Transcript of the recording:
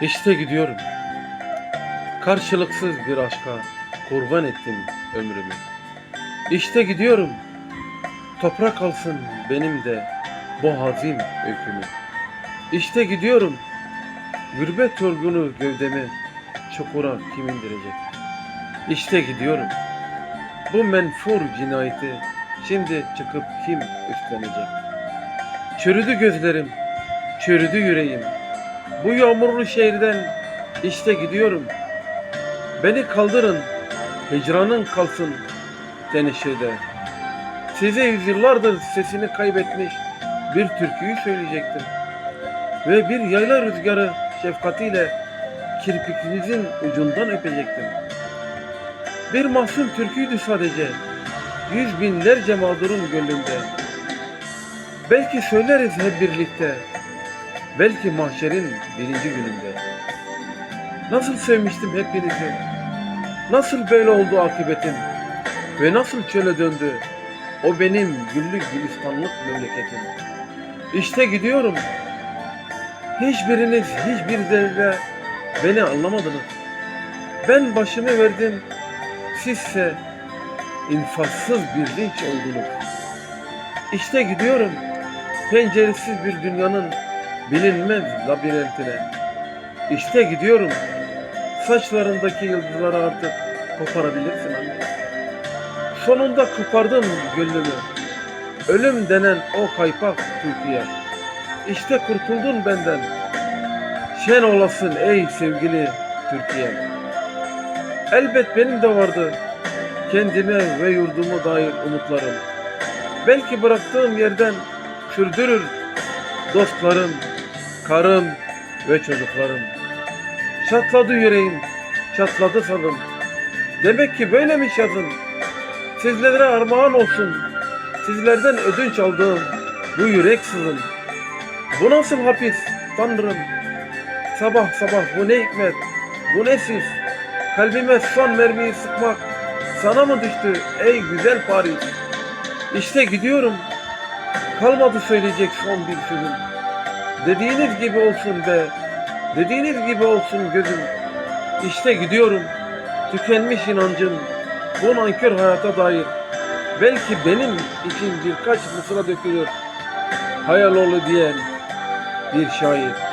İşte gidiyorum. Karşılıksız bir aşka kurban ettim ömrümü. İşte gidiyorum. Toprak alsın benim de bu hazin öykümü. İşte gidiyorum. Gürbet yorgunu gövdemi çukura kim indirecek? İşte gidiyorum. Bu menfur cinayeti şimdi çıkıp kim üstlenecek? Çürüdü gözlerim, çürüdü yüreğim. Bu yağmurlu şehirden işte gidiyorum. Beni kaldırın, hicranın kalsın denişede. Size yüzyıllardır sesini kaybetmiş bir türküyü söyleyecektim. Ve bir yayla rüzgarı şefkatiyle kirpikinizin ucundan öpecektim. Bir mahzun türküydü sadece. Yüz binlerce mağdurun gönlünde. Belki söyleriz hep birlikte. Belki mahşerin birinci gününde. Nasıl sevmiştim hepinizi. Nasıl böyle oldu akıbetim. Ve nasıl çöle döndü. O benim güllük gülistanlık memleketim. İşte gidiyorum. Hiçbiriniz hiçbir zerre beni anlamadınız. Ben başımı verdim. Sizse infassız bir linç oldunuz. İşte gidiyorum. Penceresiz bir dünyanın bilinmez labirentine. İşte gidiyorum. Saçlarındaki yıldızları artık koparabilirsin anne. Sonunda kopardım gönlümü. Ölüm denen o kaypak Türkiye. İşte kurtuldun benden. Şen olasın ey sevgili Türkiye. Elbet benim de vardı kendime ve yurduma dair umutlarım. Belki bıraktığım yerden sürdürür dostlarım, karım ve çocuklarım. Çatladı yüreğim, çatladı salım. Demek ki böylemiş yazın. Sizlere armağan olsun. Sizlerden ödünç aldığım bu yürek sızım. Bu nasıl hapis Tanrım? Sabah sabah bu ne hikmet, bu ne süs. Kalbime son mermiyi sıkmak sana mı düştü ey güzel Paris? İşte gidiyorum. Kalmadı söyleyecek son bir sözüm. Dediğiniz gibi olsun be. Dediğiniz gibi olsun gözüm. İşte gidiyorum. Tükenmiş inancım. Bu nankör hayata dair. Belki benim için birkaç mısra dökülür. Hayal oğlu diyen bir şair.